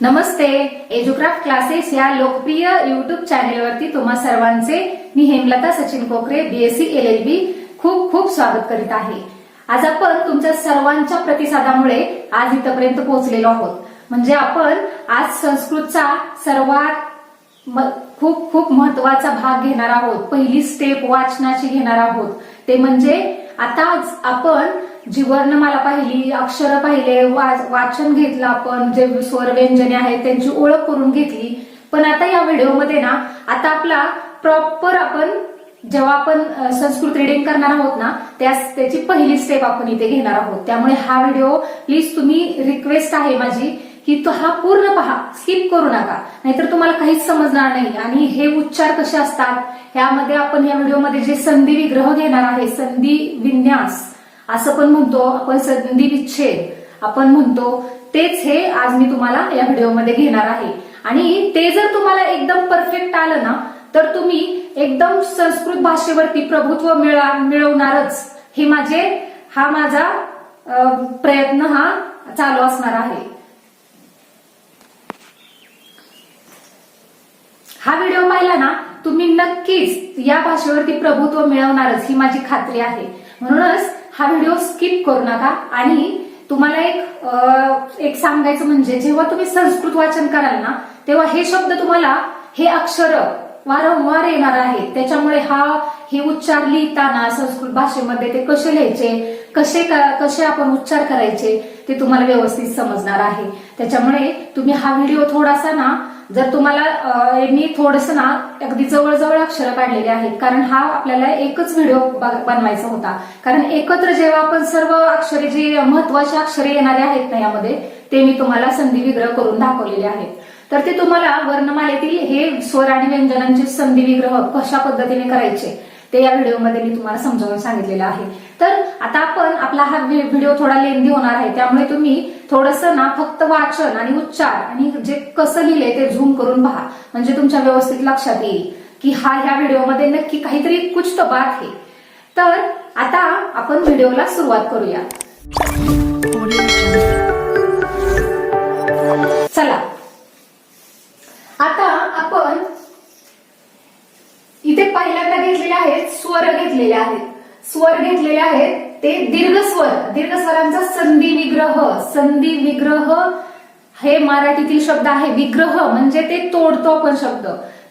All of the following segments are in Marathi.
नमस्ते. एज्युक्राफ्ट क्लासेस या लोकप्रिय युट्यूब चॅनेलवरती तुम्हा सर्वांचे मी हेमलता सचिन कोकरे बीएससी एल एल बी खूप खूप स्वागत करीत आहे. आज आपण तुमच्या सर्वांच्या प्रतिसादामुळे आज इथपर्यंत पोहोचलेलो आहोत. म्हणजे आपण आज संस्कृतचा सर्वात खूप खूप महत्त्वाचा भाग घेणार आहोत. पहिली स्टेप वाचनाची घेणार आहोत. ते म्हणजे आता आपण जी वर्णमाला पाहिली अक्षर पाहिले वाचन घेतलं आपण जे स्वर व्यंजने आहेत त्यांची ओळख करून घेतली. पण आता या व्हिडिओमध्ये ना आता आपला प्रॉपर आपण जेव्हा आपण संस्कृत रिडिंग करणार आहोत ना त्याची पहिली स्टेप आपण इथे घेणार आहोत. त्यामुळे हा व्हिडिओ प्लीज तुम्ही रिक्वेस्ट आहे माझी की तो हा पूर्ण पहा स्किप करू नका. नाहीतर तुम्हाला काहीच समजणार नाही. आणि हे उच्चार कसे असतात ह्यामध्ये आपण या व्हिडिओमध्ये जे संधी विग्रह घेणार आहे संधी विन्यास असं पण म्हणतो आपण संधी विच्छेद. आपण म्हणतो तेच हे आज मी तुम्हाला या व्हिडिओमध्ये घेणार आहे. आणि ते जर तुम्हाला एकदम परफेक्ट आलं ना तर तुम्ही एकदम संस्कृत भाषेवरती प्रभुत्व मिळवणारच. हे माझे हा माझा प्रयत्न हा चालू असणार आहे. हा व्हिडिओ पाहिला ना तुम्ही नक्कीच या भाषेवरती प्रभुत्व मिळवणारच ही माझी खात्री आहे. म्हणूनच हा व्हिडिओ स्किप करू नका. आणि तुम्हाला एक एक सांगायचं म्हणजे जेव्हा तुम्ही संस्कृत वाचन कराल ना तेव्हा हे शब्द तुम्हाला हे अक्षर वारंवार येणार आहेत त्याच्यामुळे हा हे उच्चार लिहिताना संस्कृत भाषेमध्ये ते कसे लिहायचे कसे कसे आपण उच्चार करायचे ते तुम्हाला व्यवस्थित समजणार आहे. त्याच्यामुळे तुम्ही हा व्हिडिओ थोडासा ना जर तुम्हाला मी थोडस ना अगदी जवळजवळ अक्षरं काढलेली आहेत. कारण हा आपल्याला एकच व्हिडिओ बनवायचा होता. कारण एकत्र जेव्हा आपण सर्व अक्षरे जे महत्वाची अक्षरे येणारे आहेत ना यामध्ये ते मी तुम्हाला संधी विग्रह करून दाखवलेले आहेत. तर ते तुम्हाला वर्णमालेतील हे स्वर आणि व्यंजनांचे संधी विग्रह कशा पद्धतीने करायचे ते या व्हिडिओमध्ये मी तुम्हाला समजावून सांगितलेलं आहे. तर आता आपण आपला हा व्हिडिओ थोडा लेंदी होणार आहे. त्यामुळे तुम्ही थोडस ना फक्त वाचन आणि उच्चार आणि जे कसं लिहिलंय ते झूम करून पहा. म्हणजे तुमच्या व्यवस्थित लक्षात येईल की हा ह्या व्हिडिओमध्ये नक्की काहीतरी कुछ तो बात आहे. तर आता आपण व्हिडिओला सुरुवात करूया. चला. आता आपण इथे पहिल्यांदा घेतलेले आहेत स्वर घेतलेले आहेत. स्वर घेतलेले आहेत ते दीर्घस्वर दीर्घस्वरांचा संधी विग्रह संधी विग्रह हे मराठीतील शब्द आहे. विग्रह म्हणजे ते तोडतो आपण शब्द.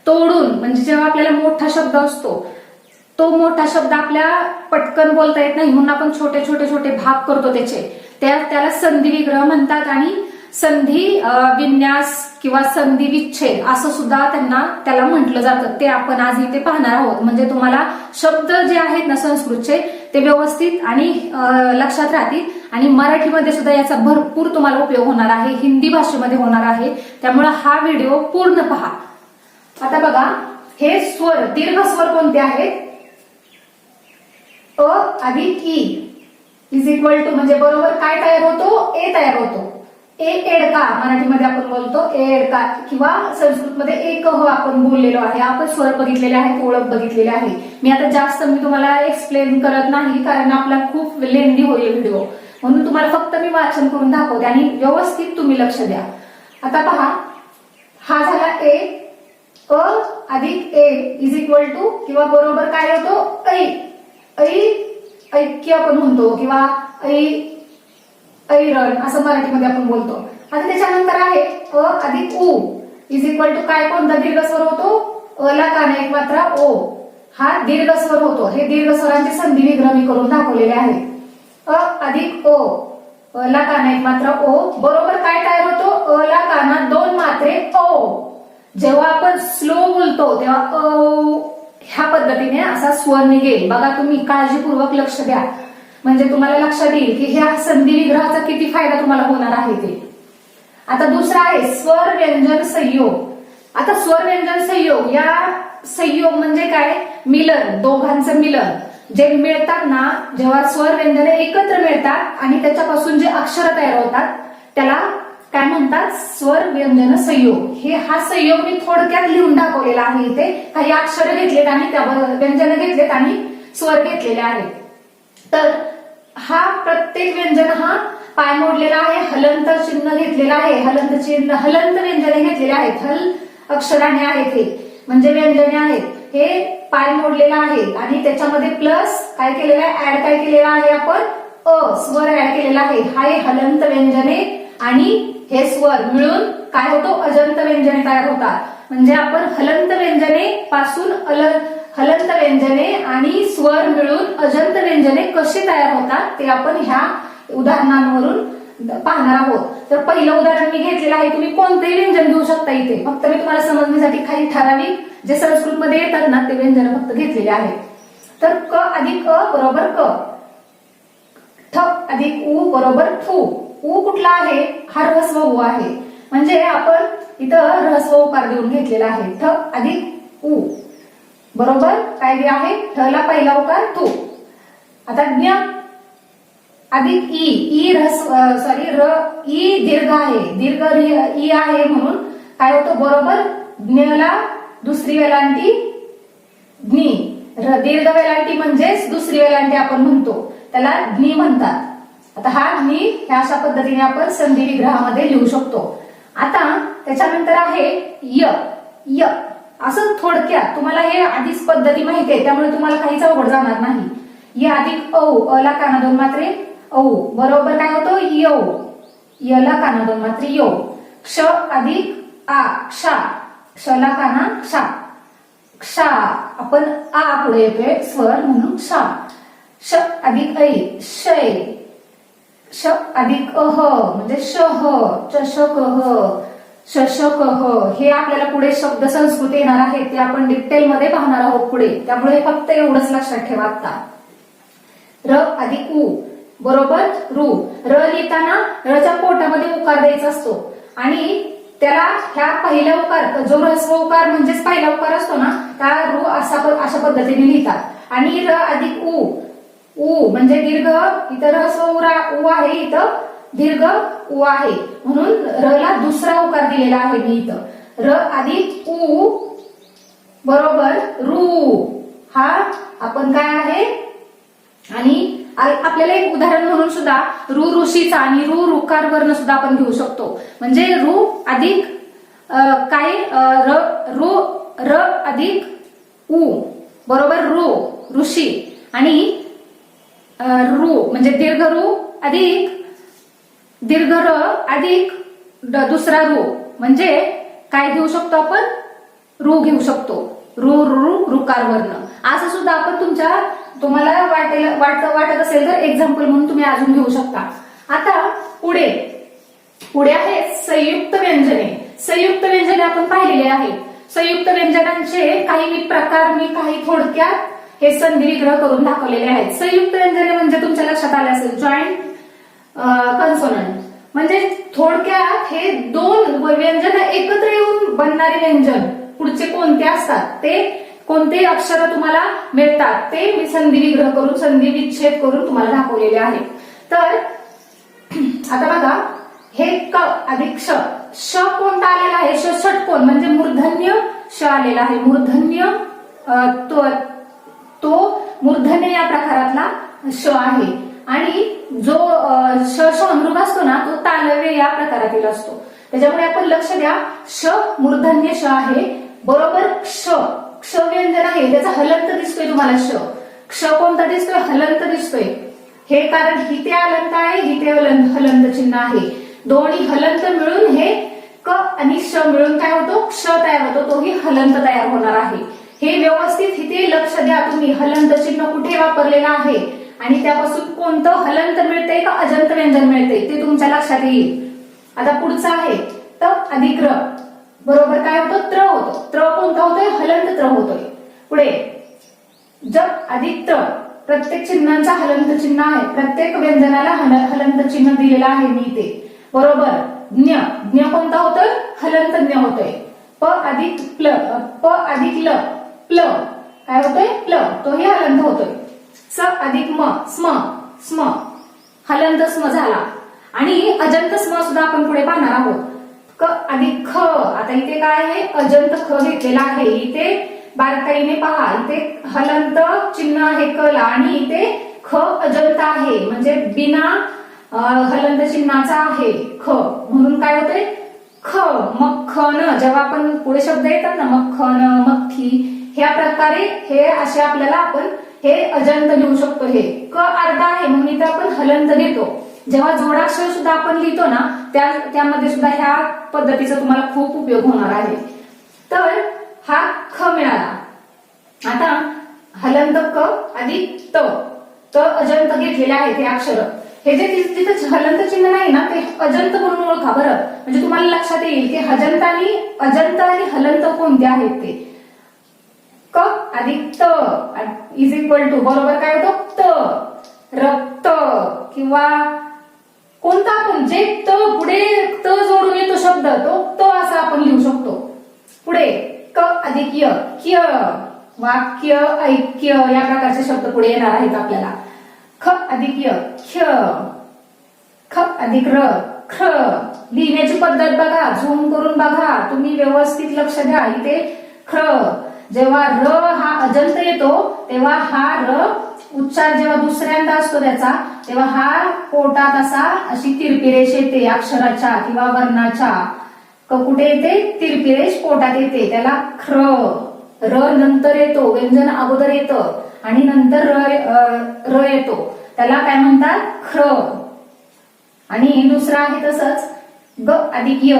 तोडून म्हणजे जेव्हा आपल्याला मोठा शब्द असतो तो मोठा शब्द आपल्या पटकन बोलता येत नाही म्हणून आपण छोटे छोटे छोटे भाग करतो त्याचे. त्या त्याला संधी विग्रह म्हणतात आणि संधी विन्यास किंवा संधी विच्छेद असं सुद्धा त्यांना त्याला म्हटलं जातं. ते आपण आज इथे पाहणार आहोत. म्हणजे तुम्हाला शब्द जे आहेत ना संस्कृतचे ते व्यवस्थित आणि लक्षात राहतील. आणि मराठीमध्ये सुद्धा याचा भरपूर तुम्हाला उपयोग होणार आहे हिंदी भाषेमध्ये होणार आहे. त्यामुळे हा व्हिडिओ पूर्ण पहा. आता बघा हे स्वर दीर्घ स्वर कोणते आहेत? अ अधिक ई. इज इक्वल टू म्हणजे बरोबर काय तयार होतो? ए तयार होतो. ए एडका मराठीमध्ये आपण बोलतो एडका किंवा संस्कृतमध्ये एक हो आपण बोललेलो आहे. आपण स्वर बघितलेले आहेत ओळख बघितलेली आहे. मी आता जास्त मी तुम्हाला एक्सप्लेन करत नाही कारण आपला खूप लेंदी होईल व्हिडिओ म्हणून तुम्हाला फक्त मी वाचन करून दाखवते आणि व्यवस्थित तुम्ही लक्ष द्या. आता पहा हा झाला ए अ अधिक ए इज इक्वल टू किंवा बरोबर काय होतो? ऐ. ऐ ऐक्य आपण म्हणतो किंवा ऐ ऐरण असं मराठीमध्ये आपण बोलतो. आता त्याच्यानंतर आहे अ अधिक उ. इज इक्वल टू काय? कोणता दीर्घ स्वर होतो? अ ला काना एक मात्रा ओ. हा दीर्घ स्वर होतो. हे दीर्घ स्वरांचे संधी विग्रह मी करून दाखवलेले आहे. अ अधिक ओ. अ ला काना एक मात्रा ओ. बरोबर काय तयार होतो? अ ला काना दोन मात्रे ओ. जेव्हा आपण स्लो बोलतो तेव्हा अ ह्या पद्धतीने असा स्वर निघेल. बघा तुम्ही काळजीपूर्वक लक्ष द्या. म्हणजे तुम्हाला लक्षात येईल की ह्या संधी विग्रहाचा किती फायदा तुम्हाला होणार आहे ते. आता दुसरा आहे स्वर व्यंजन संयोग. आता स्वर व्यंजन संयोग या संयोग म्हणजे काय? मिलन दोघांचं मिलन. जे मिळतात ना जेव्हा स्वर व्यंजने एकत्र मिळतात आणि त्याच्यापासून जे अक्षर तयार होतात त्याला काय म्हणतात? स्वर व्यंजन संयोग. हे हा संयोग मी थोडक्यात लिहून दाखवलेला आहे इथे. काही अक्षर घेतलेत आणि त्यावर व्यंजन घेतलेत आणि स्वर घेतलेले आहेत. तर हा प्रत्येक व्यंजन हा पाय मोडलेला आहे हलंत चिन्ह घेतलेला आहे हलंत चिन्ह हलंत व्यंजने घेतलेले आहेत हल अक्षराने आहेत हे. म्हणजे व्यंजने आहेत. हे पाय मोडलेला आहे आणि त्याच्यामध्ये प्लस काय केलेलं आहे? ऍड काय केलेलं आहे आपण? अ स्वर ऍड केलेला आहे. हा हे हलंत व्यंजने आणि हे स्वर मिळून काय होतो? अजंत व्यंजने तयार होतात. म्हणजे आपण हलंत व्यंजने पासून अलग हलंत व्यंजने आणि स्वर मिळून अजंत व्यंजने कशी तयार होतात ते आपण ह्या उदाहरणांवरून पाहणार आहोत. तर पहिलं उदाहरण मी घेतलेलं आहे तुम्ही कोणतेही व्यंजन घेऊ शकता इथे. फक्त मी तुम्हाला समजण्यासाठी काही ठराविक जे संस्कृतमध्ये येतात ना ते व्यंजन फक्त घेतलेले आहेत तर क अधिक अ बरोबर क. ठ अधिक उ बरोबर ठू उ कुठला आहे? हा रहस्व उ आहे. म्हणजे आपण इथं रहस्व उकार देऊन घेतलेला आहे. ठ अधिक उ. बरोबर? काय जे आहे? ठ ला पहिला उकार तू. आता ज्ञ अधिक ई. ई रस सॉरी र ई दीर्घ आहे. दीर्घ ई आहे म्हणून काय होतं? बरोबर? ज्ञला दुसरी वेलांटी. ज्ञी. दीर्घ वेलांटी म्हणजेच दुसरी वेलांटी आपण म्हणतो. त्याला ज्ञी म्हणतात. आता हा ज्ञी ह्या अशा पद्धतीने आपण संधी विग्रहामध्ये लिहू शकतो. आता त्याच्यानंतर आहे य. य. असं थोडक्यात तुम्हाला हे आधीच पद्धती माहिती आहे त्यामुळे तुम्हाला काहीच अवघड जाणार नाही. या अधिक औ अला काना दोन मात्रे औ बरोबर काय होतं? यौ. यला काना दोन मात्रे यौ. क्ष अधिक आ क्षा. क्षला काना क्षा. क्षा. आपण आ पुढे येतोय स्वर म्हणून क्षा. श अधिक ऐ शय श अधिक अह म्हणजे शह चषक शशक हो. हे. आपल्याला पुढे शब्द संस्कृत येणार आहे ते आपण डिटेल मध्ये पाहणार आहोत पुढे. त्यामुळे फक्त एवढंच लक्षात ठेवा आता. र अधिक उ. बरोबर? रु. र लिहिताना रच्या पोटामध्ये उकार द्यायचा असतो. आणि त्याला ह्या पहिल्या उकार जो ऱ्हस्व उकार म्हणजेच पहिला उकार असतो ना त्या रु असा अशा पद्धतीने लिहितात. आणि र अधिक उ. उ म्हणजे दीर्घ इथं ऱ्हस्व उ आहे इथं दीर्घ उ आहे. म्हणून र ला दुसरा उकार दिलेला आहे मी इथं. र अधिक उ बरोबर रू. हा आपण काय आहे? आणि आपल्याला एक उदाहरण म्हणून सुद्धा रु ऋषीचा आणि रु रुकार वर्ण सुद्धा आपण घेऊ शकतो. म्हणजे रु अधिक काय? र रु र अधिक उ. बरोबर रु ऋषी. आणि रु म्हणजे दीर्घ रु अधिक दीर्घ र अधिक दुसरा रू. म्हणजे काय घेऊ शकतो आपण? रू घेऊ शकतो. रू रू रुकार वर्ण असं सुद्धा आपण तुमच्या तुम्हाला वाटेल वाटत वाटत असेल तर एक्झाम्पल म्हणून तुम्ही अजून घेऊ शकता. आता पुढे. पुढे आहे संयुक्त व्यंजने. संयुक्त व्यंजने आपण पाहिलेले आहे. संयुक्त व्यंजनांचे काही मी प्रकार मी काही थोडक्यात हे संधी विग्रह करून दाखवलेले आहेत. संयुक्त व्यंजने म्हणजे तुमच्या लक्षात आले असेल. जॉईंट कन्सोनंट म्हणजे थोडक्यात हे दोन व्यंजन एकत्र येऊन बनणारे व्यंजन. पुढचे कोणते असतात? ते कोणते अक्षर तुम्हाला मिळतात. ते मी संधी विग्रह करून संधी विच्छेद करून तुम्हाला दाखवलेले आहे. तर आता बघा हे क अधिक श. श कोणता आलेला आहे? श षटकोन. म्हणजे मूर्धन्य श आलेला आहे. मूर्धन्य तो तो मूर्धन्य या प्रकारातला श आहे. आणि जो श शमृग असतो ना तो तालव्य या प्रकारातील असतो. त्याच्यामुळे आपण लक्ष द्या श मूर्धन्य श आहे बरोबर क्ष क्ष व्यंजन आहे त्याचा हलंत दिसतोय तुम्हाला श. क्ष कोणता दिसतोय? हलंत दिसतोय. हे कारण हिते अलंत आहे हिते हलंत चिन्ह आहे. दोन्ही हलंत मिळून हे क आणि श मिळून काय होतो? क्ष तयार होतो तोही हलंत तयार होणार आहे. हे व्यवस्थित इथे लक्ष द्या तुम्ही हलंत चिन्ह कुठे वापरलेलं आहे? आणि त्यापासून कोणतं हलंत मिळते का अजंत व्यंजन मिळते ते तुमच्या लक्षात येईल. आता पुढचं आहे. त अधिक र बरोबर काय होतं? त्र होतो. त्र कोणता होतोय? हलंत त्र होतोय. पुढे. जप अधिक त्र. प्रत्येक चिन्हांचा हलंत चिन्ह आहे. प्रत्येक व्यंजनाला हल- हलंत चिन्ह दिलेलं आहे मी ते बरोबर. ज्ञ. ज्ञ कोणता होतोय? हलंत ज्ञ होतोय. प अधिक प्ल प अधिक ल प्ल. काय होतोय? प्ल. तोही हलंत अधिक म स्म स्म. हलंत स्म झाला. आणि अजंत स्म सुद्धा आपण पुढे पाहणार आहोत. क अधिक ख. आता इथे काय आहे? अजंत ख घेतलेला आहे. इथे बारकाईने पहा. इथे हलंत चिन्ह आहे कला आणि इथे ख अजंत आहे. म्हणजे बिना हलंत चिन्हाचा आहे ख. म्हणून काय होतंय ख मखन जेव्हा आपण पुढे शब्द येतात ना मखन मक्खी ह्या प्रकारे हे असे आपल्याला आपण हे अजंत लिहू शकतो हे. क अर्धा आहे म्हणून तर आपण हलंत घेतो जेव्हा जोडाक्षर सुद्धा आपण लिहितो ना त्या त्यामध्ये सुद्धा ह्या पद्धतीचा तुम्हाला खूप उपयोग होणार आहे. तर हा ख मिळाला. आता हलंत क आणि त. त अजंत घेतलेले आहेत हे अक्षर. हे जे तिथं हलंत चिन्ह नाही ना ते अजंत म्हणून ओळखा बरं. म्हणजे तुम्हाला लक्षात येईल की हजंत आणि अजंत आणि हलंत कोणते आहेत ते. अधिक त इज इक्वल टू बरोबर काय होतो? त. रक्त. किंवा कोणता पण जे त पुढे त जोडून येतो शब्द तो त असा आपण लिहू शकतो. पुढे क अधिक य क्य वाक्य ऐक्य या प्रकारचे शब्द पुढे येणार आहेत आपल्याला. ख अधिक य ख्य ख अधिक र ख. लिहिण्याची पद्धत बघा झूम करून बघा तुम्ही व्यवस्थित लक्ष द्या. इथे ख जेव्हा र अजंत येतो तेव्हा हा र उच्चार जेव्हा दुसऱ्यांदा असतो त्याचा तेव्हा हा पोटात असा अशी तिरपिरेश येते अक्षराच्या किंवा वर्णाच्या. क कुठे येते? तिरपिरेश पोटात येते. त्याला ख्र र नंतर येतो व्यंजन अगोदर येतं आणि नंतर र र येतो. त्याला काय म्हणतात? ख्र आणि दुसरा आहे तसंच ग अधिक य.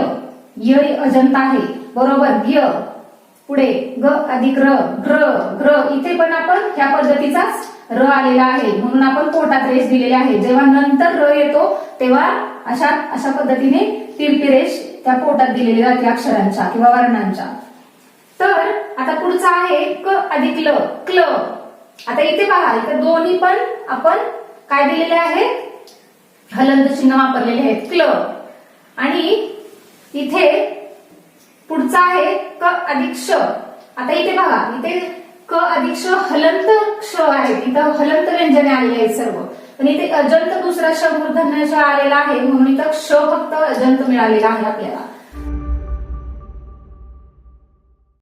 य अजंत आहे. बरोबर? य. पुढे ग अधिक र ग्र ग्र. इथे पण आपण ह्या पद्धतीचाच र आलेला आहे. म्हणून आपण पोटात रेष दिलेली आहे. जेव्हा नंतर र येतो तेव्हा अशा अशा पद्धतीने तिरपी रेष त्या पोटात दिलेली जाते अक्षरांच्या किंवा वर्णांच्या. तर आता पुढचा आहे क अधिक ल क्ल. आता इथे पहा इथे दोन्ही पण आपण काय दिलेले आहे? हलंद चिन्ह वापरलेले आहेत. क्ल. आणि इथे पुढचा आहे क अधिक श आता इथे बघा इथे क अधिक श हलंत क्ष आहे. इथं हलंत व्यंजने आलेली आहेत सर्व. पण इथे अजंत दुसरा श मूर्धन्य श आलेला आहे म्हणून इथं क्ष फक्त अजंत मिळालेला आहे आपल्याला.